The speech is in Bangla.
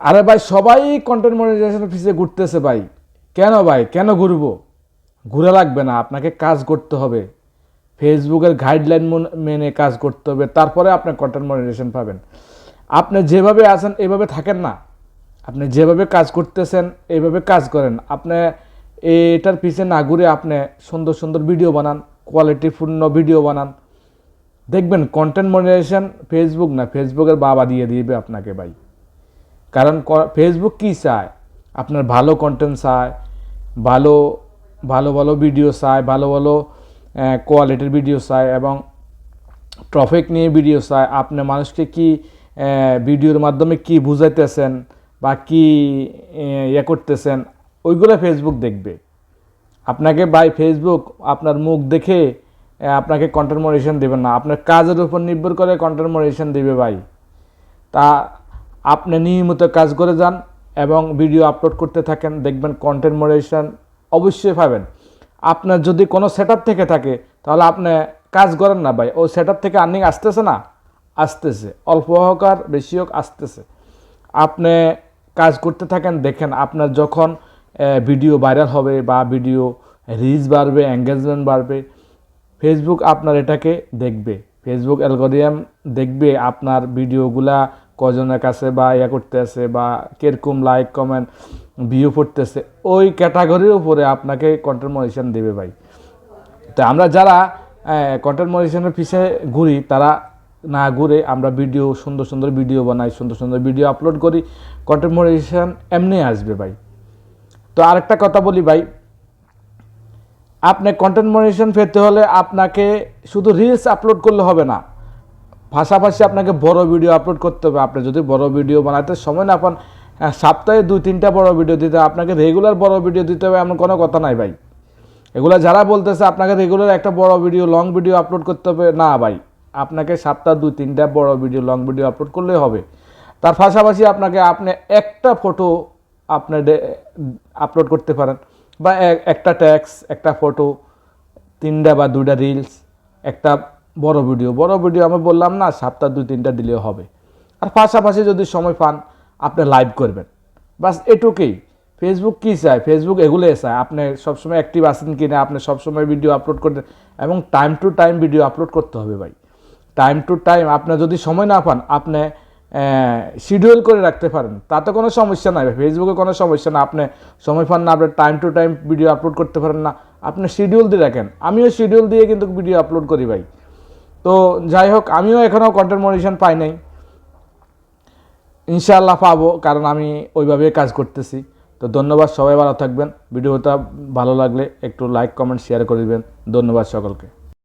আরে ভাই, সবাই কন্টেন্ট মনিটাইজেশনের পিছিয়ে ঘুরতেছে ভাই। কেন ভাই? কেন ঘুরবো? ঘুরে লাগবে না, আপনাকে কাজ করতে হবে। ফেসবুকের গাইডলাইন মেনে কাজ করতে হবে, তারপরে আপনি কন্টেন্ট মনিটাইজেশন পাবেন। আপনি যেভাবে আছেন, এভাবে থাকেন না। আপনি যেভাবে কাজ করতেছেন এইভাবে কাজ করেন। আপনি এটার পিছনে না ঘুরে আপনি সুন্দর সুন্দর ভিডিও বানান কোয়ালিটিপূর্ণ ভিডিও বানান। দেখবেন কন্টেন্ট মনিটাইজেশন ফেসবুক না ফেসবুকের বাবা দিয়ে দিবে আপনাকে ভাই। কারণ ফেসবুক কী চায়? আপনার ভালো কন্টেন্ট চায়, ভালো ভালো ভালো ভিডিও চায়, ভালো ভালো কোয়ালিটির ভিডিও চায় এবং ট্রফিক নিয়ে ভিডিও চায়। আপনি মানুষকে কি ভিডিওর মাধ্যমে কি বুঝাইতেছেন বা কি ইয়ে করতেছেন, ওইগুলো ফেসবুক দেখবে। আপনাকে বাই ফেসবুক আপনার মুখ দেখে আপনাকে কন্টেন্ট মনিটেশন দেবেন না। আপনার কাজের উপর নির্ভর করে কন্টেন্ট মনিটেশন দেবে ভাই। তা আপনি নিয়মিত কাজ করে যান এবং ভিডিও আপলোড করতে থাকেন, দেখবেন কন্টেন্ট মডারেশন অবশ্যই পাবেন। আপনার যদি কোনো সেট থেকে থাকে, তাহলে আপনি কাজ করেন না ভাই। ও সেট থেকে আর্নিং আসতেছে না? আসতেছে। অল্প হোক আর বেশি হোক, আসতেছে। আপনি কাজ করতে থাকেন, দেখেন আপনার যখন ভিডিও ভাইরাল হবে বা ভিডিও রিচ বাড়বে এঙ্গেজমেন্ট বাড়বে ফেসবুক আপনার এটাকে দেখবে। ফেসবুক অ্যালগোরিয়াম দেখবে আপনার ভিডিওগুলা কজনের কাছে বা ইয়া করতেছে বা কীরকম লাইক কমেন্ট ভিউ পড়তেছে, ওই ক্যাটাগরির উপরে আপনাকে কন্টেন্ট মনিটেশন দেবে ভাই। তো আমরা যারা কন্টেন্ট মনিটেশনের পিছিয়ে ঘুরি, তারা না ঘুরে আমরা ভিডিও সুন্দর সুন্দর ভিডিও বানাই, সুন্দর সুন্দর ভিডিও আপলোড করি কন্টেন্ট মনিটেশন এমনি আসবে ভাই। তো আরেকটা কথা বলি ভাই, আপনি কন্টেন্ট মনিটেশন পেতে হলে আপনাকে শুধু রিলস আপলোড করলে হবে না। পাশাপাশি আপনাকে বড় ভিডিও আপলোড করতে হবে। আপনি যদি বড় ভিডিও বানাতে সময় না পান সপ্তাহে দুই, তিনটা বড় ভিডিও দিতে হবে। আপনাকে রেগুলার বড় ভিডিও দিতে হবে এমন কোনো কথা নাই ভাই। এগুলো যারা বলতেছে, আপনাকে রেগুলার একটা বড় ভিডিও লং ভিডিও আপলোড করতে হবে, না ভাই। আপনাকে সপ্তাহ দুই, তিনটা বড় ভিডিও লং ভিডিও আপলোড করলে হবে। তার পাশাপাশি আপনাকে, আপনি একটা ফটো আপনি আপলোড করতে পারেন। বা একটা ট্যাক্স একটা ফটো তিনটা বা দুইটা রিলস একটা বড় ভিডিও। বড় ভিডিও আমি বললাম না, সপ্তাহ দুই, তিনটা দিলেও হবে। আর পাশাপাশি যদি সময় পান, আপনি লাইভ করবেন। বাস এটুকুই। ফেসবুক কী চায়? ফেসবুক এগুলোই চায়। আপনি সবসময় অ্যাক্টিভ আছেন কি না আপনি সবসময় ভিডিও আপলোড করতে এবং time to time video upload করতে হবে ভাই। টাইম টু টাইম আপনি যদি সময় না পান, আপনি শিডিউল করে রাখতে পারেন। তাতে কোনো সমস্যা নাই ফেসবুকে কোনো সমস্যা না আপনি সময় পান না, আপনি time to time video upload করতে পারেন না। আপনি শিডিউল দিয়ে রাখেন। আমিও শিডিউল দিয়ে কিন্তু ভিডিও আপলোড করি ভাই। তো যাই হোক, আমিও এখনও কন্টেন্ট মনিটেশন পাই নাই। ইনশাআল্লাহ পাবো, কারণ আমি ওইভাবে কাজ করতেছি। তো ধন্যবাদ, সবাই ভালো থাকবেন। ভিডিওটা ভালো লাগলে একটু লাইক কমেন্ট শেয়ার করে দেবেন। ধন্যবাদ সকলকে।